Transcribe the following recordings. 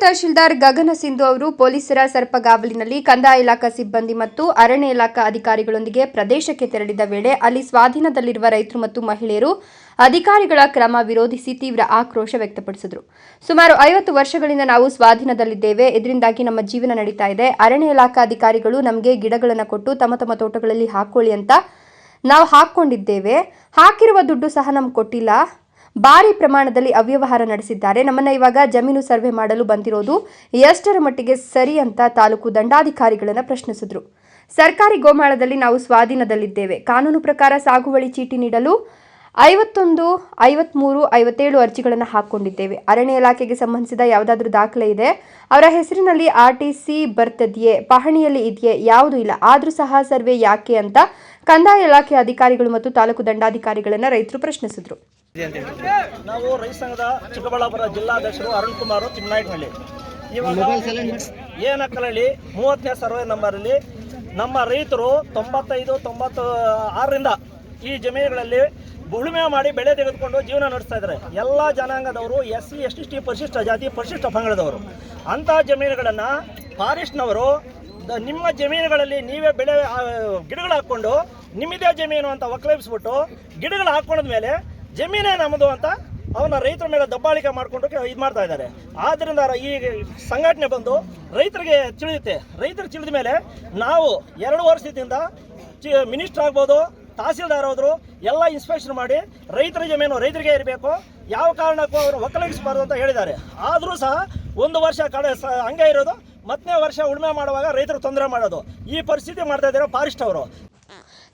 ತಹಶೀಲ್ದಾರ್ ಗಗನ ಸಿಂಧು ಅವರು ಪೊಲೀಸರ ಸರ್ಪಗಾವಲಿನಲ್ಲಿ ಕಂದಾಯ ಇಲಾಖಾ ಸಿಬ್ಬಂದಿ ಮತ್ತು ಅರಣ್ಯ ಇಲಾಖಾ ಅಧಿಕಾರಿಗಳೊಂದಿಗೆ ಪ್ರದೇಶಕ್ಕೆ ತೆರಳಿದ ವೇಳೆ ಅಲ್ಲಿ ಸ್ವಾಧೀನದಲ್ಲಿರುವ ರೈತರು ಮತ್ತು ಮಹಿಳೆಯರು ಅಧಿಕಾರಿಗಳ ಕ್ರಮ ವಿರೋಧಿಸಿ ತೀವ್ರ ಆಕ್ರೋಶ ವ್ಯಕ್ತಪಡಿಸಿದರು. ಸುಮಾರು ಐವತ್ತು ವರ್ಷಗಳಿಂದ ನಾವು ಸ್ವಾಧೀನದಲ್ಲಿದ್ದೇವೆ. ಇದರಿಂದಾಗಿ ನಮ್ಮ ಜೀವನ ನಡೀತಾ ಇದೆ. ಅರಣ್ಯ ಇಲಾಖಾ ಅಧಿಕಾರಿಗಳು ನಮಗೆ ಗಿಡಗಳನ್ನು ಕೊಟ್ಟು ತಮ್ಮ ತಮ್ಮ ತೋಟಗಳಲ್ಲಿ ಹಾಕೊಳ್ಳಿ ಅಂತ ನಾವು ಹಾಕ್ಕೊಂಡಿದ್ದೇವೆ. ಹಾಕಿರುವ ದುಡ್ಡು ಸಹ ನಮ್ಗೆ ಕೊಟ್ಟಿಲ್ಲ. ಭಾರಿ ಪ್ರಮಾಣದಲ್ಲಿ ಅವ್ಯವಹಾರ ನಡೆಸಿದ್ದಾರೆ. ನಮ್ಮನ್ನ ಇವಾಗ ಜಮೀನು ಸರ್ವೆ ಮಾಡಲು ಬಂದಿರೋದು ಎಷ್ಟರ ಮಟ್ಟಿಗೆ ಸರಿ ಅಂತ ತಾಲೂಕು ದಂಡಾಧಿಕಾರಿಗಳನ್ನ ಪ್ರಶ್ನಿಸಿದ್ರು. ಸರ್ಕಾರಿ ಗೋಮಾಳದಲ್ಲಿ ನಾವು ಸ್ವಾಧೀನದಲ್ಲಿದ್ದೇವೆ. ಕಾನೂನು ಪ್ರಕಾರ ಸಾಗುವಳಿ ಚೀಟಿ ನೀಡಲು ಐವತ್ತೊಂದು, ಐವತ್ಮೂರು, ಐವತ್ತೇಳು ಅರ್ಜಿಗಳನ್ನು ಹಾಕೊಂಡಿದ್ದೇವೆ ಅರಣ್ಯ ಇಲಾಖೆಗೆ ಸಂಬಂಧಿಸಿದ ಯಾವುದಾದ್ರೂ ದಾಖಲೆ ಇದೆ? ಅವರ ಹೆಸರಿನಲ್ಲಿ ಆರ್ ಟಿ ಸಿ ಬರ್ತದೆಯೇ? ಪಹಣಿಯಲ್ಲಿ ಇದೆಯೇ? ಯಾವುದೂ ಇಲ್ಲ. ಆದರೂ ಸಹ ಸರ್ವೆ ಯಾಕೆ ಅಂತ ಕಂದಾಯ ಇಲಾಖೆ ಅಧಿಕಾರಿಗಳು ಮತ್ತು ತಾಲೂಕು ದಂಡಾಧಿಕಾರಿಗಳನ್ನು ರೈತರು ಪ್ರಶ್ನಿಸಿದ್ರು. ನಾವು ರೈತ ಸಂಘದ ಚಿಕ್ಕಬಳ್ಳಾಪುರ ಜಿಲ್ಲಾಧ್ಯಕ್ಷರು ಅರುಣ್ ಕುಮಾರ್ ಚಿಕ್ಕನಾಯಕನಹಳ್ಳಿ ಇವಾಗ ಏನಕ್ಕಲಹಳ್ಳಿ ಮೂವತ್ತನೇ ಸರ್ವೆ ನಂಬರಲ್ಲಿ ನಮ್ಮ ರೈತರು ತೊಂಬತ್ತೈದು ತೊಂಬತ್ತು ಆರರಿಂದ ಈ ಜಮೀನುಗಳಲ್ಲಿ ಉಳುಮೆ ಮಾಡಿ ಬೆಳೆ ತೆಗೆದುಕೊಂಡು ಜೀವನ ನಡೆಸ್ತಾ ಇದ್ದಾರೆ. ಎಲ್ಲ ಜನಾಂಗದವರು ಎಸ್ ಸಿ ಎಸ್ ಟಿ ಪರಿಶಿಷ್ಟ ಜಾತಿ ಪರಿಶಿಷ್ಟ ಪಂಗಡದವರು. ಅಂಥ ಜಮೀನುಗಳನ್ನು ಫಾರೆಸ್ಟ್ನವರು ನಿಮ್ಮ ಜಮೀನುಗಳಲ್ಲಿ ನೀವೇ ಬೆಳೆ ಗಿಡಗಳು ಹಾಕ್ಕೊಂಡು ನಿಮ್ಮದೇ ಜಮೀನು ಅಂತ ಒಕ್ಲೇಪಿಸ್ಬಿಟ್ಟು ಗಿಡಗಳು ಹಾಕೊಂಡ ಮೇಲೆ ಜಮೀನೇ ನಮ್ಮದು ಅಂತ ಅವನ ರೈತರ ಮೇಲೆ ದಬ್ಬಾಳಿಕೆ ಮಾಡ್ಕೊಂಡು ಇದು ಮಾಡ್ತಾ ಇದ್ದಾರೆ. ಆದ್ದರಿಂದ ಈ ಸಂಘಟನೆ ಬಂದು ರೈತರಿಗೆ ತಿಳಿಯುತ್ತೆ. ರೈತರು ತಿಳಿದ ಮೇಲೆ ನಾವು ಎರಡು ವರ್ಷದಿಂದ ಚಿ ಮಿನಿಸ್ಟರ್ ಆಗ್ಬೋದು, ತಹಸೀಲ್ದಾರ್ ಹೋದ್ರು ಎಲ್ಲ ಇನ್ಸ್ಪೆಕ್ಷನ್ ಮಾಡಿ ರೈತರ ಜಮೀನು ರೈತರಿಗೆ ಇರಬೇಕು. ಯಾವ ಕಾರಣಕ್ಕೂ ಅವರು ಒಕ್ಕಲಿಸಬಾರ್ದು ಅಂತ ಹೇಳಿದ್ದಾರೆ. ಆದರೂ ಸಹ ಒಂದು ವರ್ಷ ಕಡೆ ಹಂಗೆ ಇರೋದು, ಮತ್ತನೇ ವರ್ಷ ಉಳುಮೆ ಮಾಡುವಾಗ ರೈತರು ತೊಂದರೆ ಮಾಡೋದು. ಈ ಪರಿಸ್ಥಿತಿ ಮಾಡ್ತಾ ಇದ್ದಾರೆ ಫಾರೆಸ್ಟ್ ಅವರು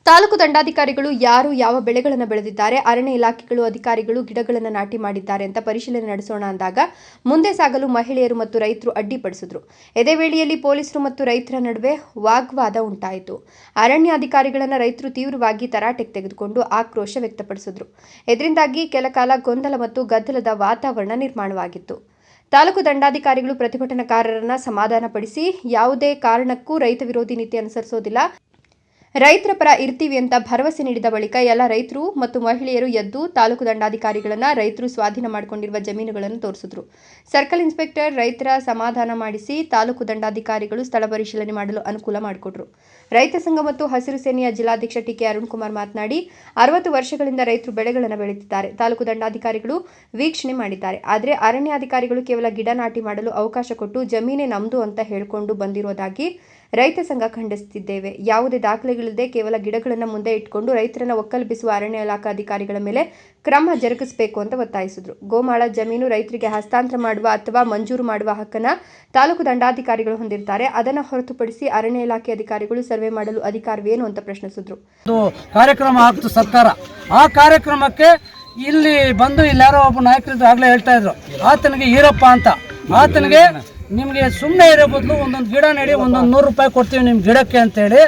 ತಾಲೂಕು ದಂಡಾಧಿಕಾರಿಗಳು ಯಾರು ಯಾವ ಬೆಳೆಗಳನ್ನು ಬೆಳೆದಿದ್ದಾರೆ, ಅರಣ್ಯ ಇಲಾಖೆಗಳು ಅಧಿಕಾರಿಗಳು ಗಿಡಗಳನ್ನು ನಾಟಿ ಮಾಡಿದ್ದಾರೆ ಅಂತ ಪರಿಶೀಲನೆ ನಡೆಸೋಣ ಅಂದಾಗ ಮುಂದೆ ಸಾಗಲು ಮಹಿಳೆಯರು ಮತ್ತು ರೈತರು ಅಡ್ಡಿಪಡಿಸಿದ್ರು. ಇದೇ ವೇಳೆಯಲ್ಲಿ ಪೊಲೀಸರು ಮತ್ತು ರೈತರ ನಡುವೆ ವಾಗ್ವಾದ ಉಂಟಾಯಿತು. ಅರಣ್ಯ ಅಧಿಕಾರಿಗಳನ್ನು ರೈತರು ತೀವ್ರವಾಗಿ ತರಾಟೆಗೆ ತೆಗೆದುಕೊಂಡು ಆಕ್ರೋಶ ವ್ಯಕ್ತಪಡಿಸಿದ್ರು. ಇದರಿಂದಾಗಿ ಕೆಲಕಾಲ ಗೊಂದಲ ಮತ್ತು ಗದ್ದಲದ ವಾತಾವರಣ ನಿರ್ಮಾಣವಾಗಿತ್ತು. ತಾಲೂಕು ದಂಡಾಧಿಕಾರಿಗಳು ಪ್ರತಿಭಟನಾಕಾರರನ್ನ ಸಮಾಧಾನಪಡಿಸಿ ಯಾವುದೇ ಕಾರಣಕ್ಕೂ ರೈತ ವಿರೋಧಿ ನೀತಿ ಅನುಸರಿಸೋದಿಲ್ಲ. ರೈತರ ಪರ ಇರ್ತೀವಿ ಅಂತ ಭರವಸೆ ನೀಡಿದ ಬಳಿಕ ಎಲ್ಲ ರೈತರು ಮತ್ತು ಮಹಿಳೆಯರು ಎದ್ದು ತಾಲೂಕು ದಂಡಾಧಿಕಾರಿಗಳನ್ನ ರೈತರು ಸ್ವಾಧೀನ ಮಾಡಿಕೊಂಡಿರುವ ಜಮೀನುಗಳನ್ನು ತೋರಿಸಿದ್ರು. ಸರ್ಕಲ್ ಇನ್ಸ್ಪೆಕ್ಟರ್ ರೈತರ ಸಮಾಧಾನ ಮಾಡಿಸಿ ತಾಲೂಕು ದಂಡಾಧಿಕಾರಿಗಳು ಸ್ಥಳ ಪರಿಶೀಲನೆ ಮಾಡಲು ಅನುಕೂಲ ಮಾಡಿಕೊಟ್ರು. ರೈತ ಸಂಘ ಮತ್ತು ಹಸಿರು ಸೇನೆಯ ಜಿಲ್ಲಾಧ್ಯಕ್ಷ ಟಿಕೆ ಅರುಣ್ ಕುಮಾರ್ ಮಾತನಾಡಿ, ಅರವತ್ತು ವರ್ಷಗಳಿಂದ ರೈತರು ಬೆಳೆಗಳನ್ನು ಬೆಳೆಯುತ್ತಿದ್ದಾರೆ. ತಾಲೂಕು ದಂಡಾಧಿಕಾರಿಗಳು ವೀಕ್ಷಣೆ ಮಾಡಿದ್ದಾರೆ. ಆದರೆ ಅರಣ್ಯಾಧಿಕಾರಿಗಳು ಕೇವಲ ಗಿಡ ನಾಟಿ ಮಾಡಲು ಅವಕಾಶ ಕೊಟ್ಟು ಜಮೀನೇ ನಮ್ದು ಅಂತ ಹೇಳಿಕೊಂಡು ಬಂದಿರೋದಾಗಿ ರೈತ ಸಂಘ ಖಂಡಿಸುತ್ತಿದ್ದೇವೆ. ಯಾವುದೇ ದಾಖಲೆಗಳಿಲ್ಲದೆ ಕೇವಲ ಗಿಡಗಳನ್ನು ಮುಂದೆ ಇಟ್ಕೊಂಡು ರೈತರನ್ನ ಒಕ್ಕಲ್ಪಿಸುವ ಅರಣ್ಯ ಇಲಾಖಾ ಅಧಿಕಾರಿಗಳ ಮೇಲೆ ಕ್ರಮ ಜರುಗಿಸಬೇಕು ಅಂತ ಒತ್ತಾಯಿಸಿದ್ರು. ಗೋಮಾಳ ಜಮೀನು ರೈತರಿಗೆ ಹಸ್ತಾಂತರ ಮಾಡುವ ಅಥವಾ ಮಂಜೂರು ಮಾಡುವ ಹಕ್ಕನ್ನ ತಾಲೂಕು ದಂಡಾಧಿಕಾರಿಗಳು ಹೊಂದಿರ್ತಾರೆ. ಅದನ್ನು ಹೊರತುಪಡಿಸಿ ಅರಣ್ಯ ಇಲಾಖೆ ಅಧಿಕಾರಿಗಳು ಸರ್ವೆ ಮಾಡಲು ಅಧಿಕಾರವೇನು ಅಂತ ಪ್ರಶ್ನಿಸಿದ್ರು. ಕಾರ್ಯಕ್ರಮ ಆಗ್ತು ಸರ್ಕಾರ. ಆ ಕಾರ್ಯಕ್ರಮಕ್ಕೆ ಇಲ್ಲಿ ಬಂದು ಇಲ್ಲಾರೋ ಒಬ್ಬ ನಾಯಕರಿದ್ದು ಆಗಲೇ ಹೇಳ್ತಾ ಇದ್ರು. ಆತನಿಗೆ ಈರಪ್ಪ ಅಂತ. ಆತನಿಗೆ ನಿಮಗೆ ಸುಮ್ಮನೆ ಇರೋ ಬದಲು ಒಂದೊಂದು ಗಿಡ ನೆಡಿ, ಒಂದೊಂದು ನೂರು ರೂಪಾಯಿ ಕೊಡ್ತೀವಿ ನಿಮ್ಮ ಗಿಡಕ್ಕೆ ಅಂತೇಳಿ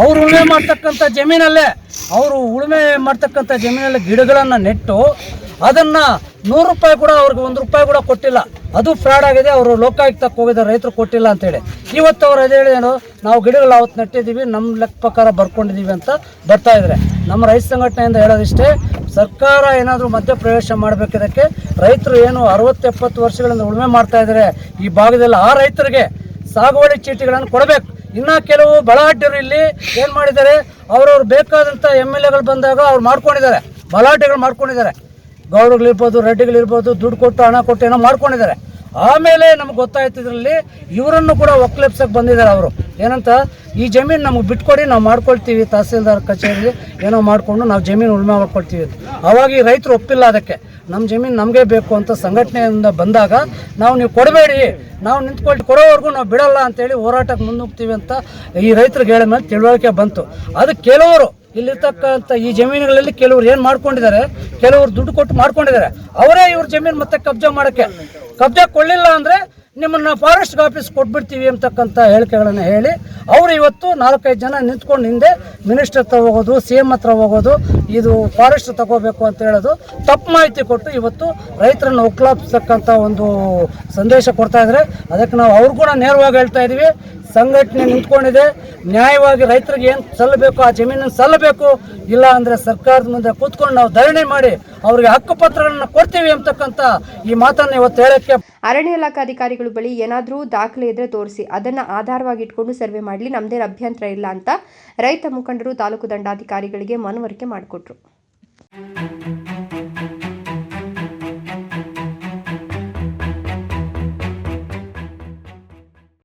ಅವ್ರು ಉಳುಮೆ ಮಾಡ್ತಕ್ಕಂಥ ಜಮೀನಲ್ಲೇ ಅವರು ಉಳುಮೆ ಮಾಡ್ತಕ್ಕಂಥ ಜಮೀನಲ್ಲಿ ಗಿಡಗಳನ್ನು ನೆಟ್ಟು ಅದನ್ನು ನೂರು ರೂಪಾಯಿ ಕೂಡ ಅವ್ರಿಗೆ ಒಂದು ರೂಪಾಯಿ ಕೂಡ ಕೊಟ್ಟಿಲ್ಲ. ಅದು ಫ್ರಾಡ್ ಆಗಿದೆ, ಅವರು ಲೋಕಾಯುಕ್ತಕ್ಕೆ ಹೋಗಿದ್ದಾರೆ ರೈತರು ಕೊಟ್ಟಿಲ್ಲ ಅಂತೇಳಿ ಇವತ್ತು ಅವ್ರು ಅದೇ ಹೇಳಿ ಏನು ನಾವು ಗಿಡಗಳು ಅವತ್ತು ನೆಟ್ಟಿದ್ದೀವಿ, ನಮ್ಮ ಲೆಕ್ಕ ಪ್ರಕಾರ ಬರ್ಕೊಂಡಿದ್ದೀವಿ ಅಂತ ಬರ್ತಾ ಇದ್ದಾರೆ. ನಮ್ಮ ರೈತ ಸಂಘಟನೆಯಿಂದ ಹೇಳೋದಿಷ್ಟೇ, ಸರ್ಕಾರ ಏನಾದರೂ ಮಧ್ಯಪ್ರವೇಶ ಮಾಡಬೇಕಿದ್ದಕ್ಕೆ ರೈತರು ಏನು ಅರವತ್ತು, ಎಪ್ಪತ್ತು ವರ್ಷಗಳಿಂದ ಉಳುಮೆ ಮಾಡ್ತಾ ಇದ್ದಾರೆ. ಈ ಭಾಗದಲ್ಲಿ ಆ ರೈತರಿಗೆ ಸಾಗುವಳಿ ಚೀಟಿಗಳನ್ನು ಕೊಡಬೇಕು. ಇನ್ನು ಕೆಲವು ಬಲಾಢ್ಯರು ಇಲ್ಲಿ ಏನು ಮಾಡಿದ್ದಾರೆ, ಅವರವ್ರು ಬೇಕಾದಂಥ ಎಂ ಎಲ್ ಎಗಳು ಬಂದಾಗ ಅವ್ರು ಮಾಡ್ಕೊಂಡಿದ್ದಾರೆ, ಬಲಾಢ್ಯಗಳು ಮಾಡ್ಕೊಂಡಿದ್ದಾರೆ. ಗೌಡಗಳಿರ್ಬೋದು ರೆಡ್ಡಿಗಳಿರ್ಬೋದು, ದುಡ್ಡು ಕೊಟ್ಟು ಹಣ ಕೊಟ್ಟು ಏನೋ ಮಾಡ್ಕೊಂಡಿದ್ದಾರೆ. ಆಮೇಲೆ ನಮ್ಗೆ ಗೊತ್ತಾಯ್ತು ಇದರಲ್ಲಿ ಇವರನ್ನು ಕೂಡ ಒಕ್ಲೆಪ್ಸಕ್ಕೆ ಬಂದಿದ್ದಾರೆ ಅವರು. ಏನಂತ, ಈ ಜಮೀನು ನಮಗೆ ಬಿಟ್ಕೊಡಿ, ನಾವು ಮಾಡ್ಕೊಳ್ತೀವಿ, ತಹಸೀಲ್ದಾರ್ ಕಚೇರಿಯಲ್ಲಿ ಏನೋ ಮಾಡಿಕೊಂಡು ನಾವು ಜಮೀನು ಉಳುಮೆ ಮಾಡ್ಕೊಳ್ತೀವಿ. ಅವಾಗ ಈ ರೈತರು ಒಪ್ಪಿಲ್ಲ ಅದಕ್ಕೆ. ನಮ್ಮ ಜಮೀನು ನಮಗೆ ಬೇಕು ಅಂತ ಸಂಘಟನೆಯಿಂದ ಬಂದಾಗ ನಾವು ನೀವು ಕೊಡಬೇಡಿ, ನಾವು ನಿಂತ್ಕೊಂಡು ಕೊಡೋವರೆಗೂ ನಾವು ಬಿಡಲ್ಲ ಅಂತೇಳಿ ಹೋರಾಟಕ್ಕೆ ಮುನ್ನುಗ್ತೀವಿ ಅಂತ ಈ ರೈತರಿಗೆ ಹೇಳಿದ ಮೇಲೆ ತಿಳುವಳಿಕೆ ಬಂತು. ಅದು ಕೆಲವರು ಇಲ್ಲಿರ್ತಕ್ಕಂಥ ಈ ಜಮೀನುಗಳಲ್ಲಿ ಕೆಲವರು ಏನು ಮಾಡ್ಕೊಂಡಿದ್ದಾರೆ, ಕೆಲವರು ದುಡ್ಡು ಕೊಟ್ಟು ಮಾಡ್ಕೊಂಡಿದ್ದಾರೆ. ಅವರೇ ಇವ್ರ ಜಮೀನು ಮತ್ತೆ ಕಬ್ಜಾ ಮಾಡೋಕ್ಕೆ. ಕಬ್ಜಾ ಕೊಡಲಿಲ್ಲ ಅಂದರೆ ನಿಮ್ಮನ್ನ ಫಾರೆಸ್ಟ್ ಆಫೀಸ್ ಕೊಟ್ಬಿಡ್ತೀವಿ ಅಂತಕ್ಕಂಥ ಹೇಳಿಕೆಗಳನ್ನು ಹೇಳಿ, ಅವರು ಇವತ್ತು ನಾಲ್ಕೈದು ಜನ ನಿಂತ್ಕೊಂಡು ಹಿಂದೆ ಮಿನಿಸ್ಟರ್ ಹತ್ರ ಹೋಗೋದು ಸಿ ಎಂ ಹತ್ರ ಹೋಗೋದು, ಇದು ಫಾರೆಸ್ಟ್ ತಗೋಬೇಕು ಅಂತ ಹೇಳೋದು, ತಪ್ಪು ಮಾಹಿತಿ ಕೊಟ್ಟು ಇವತ್ತು ರೈತರನ್ನು ಒಕ್ಕಲಾಪಿಸ್ತಕ್ಕಂಥ ಒಂದು ಸಂದೇಶ ಕೊಡ್ತಾ ಇದ್ದಾರೆ. ಅದಕ್ಕೆ ನಾವು ಅವ್ರು ಕೂಡ ನೇರವಾಗಿ ಹೇಳ್ತಾ ಇದ್ದೀವಿ ಸಂಘಟನೆ ನಿಂತ್ಕೊಂಡಿದೆ, ನ್ಯಾಯವಾಗಿ ರೈತರಿಗೆ ಏನು ಸಲ್ಲಬೇಕು, ಆ ಜಮೀನನ್ನು ಸಲ್ಲಬೇಕು, ಇಲ್ಲ ಅಂದರೆ ಸರ್ಕಾರದ ಮುಂದೆ ಕೂತ್ಕೊಂಡು ನಾವು ಧರಣಿ ಮಾಡಿ ಅವರಿಗೆ ಹಕ್ಕುಪತ್ರಗಳನ್ನು ಕೊಡ್ತೀವಿ ಅಂತಕ್ಕಂಥ ಈ ಮಾತನ್ನು ಇವತ್ತು ಹೇಳೋಕ್ಕೆ ಅರಣ್ಯ ಇಲಾಖಾಧಿಕಾರಿಗಳು ಬಳಿ ಏನಾದರೂ ದಾಖಲೆ ಇದ್ರೆ ತೋರಿಸಿ. ಅದನ್ನ ಆಧಾರವಾಗಿ ಇಟ್ಕೊಂಡು ಸರ್ವೆ ಮಾಡಲಿ. ನಮ್ದೇನು ಅಭ್ಯಂತರ ಇಲ್ಲ ಅಂತ ರೈತ ಮುಖಂಡರು ತಾಲೂಕು ದಂಡಾಧಿಕಾರಿಗಳಿಗೆ ಮನವರಿಕೆ ಮಾಡಿಕೊಟ್ರು.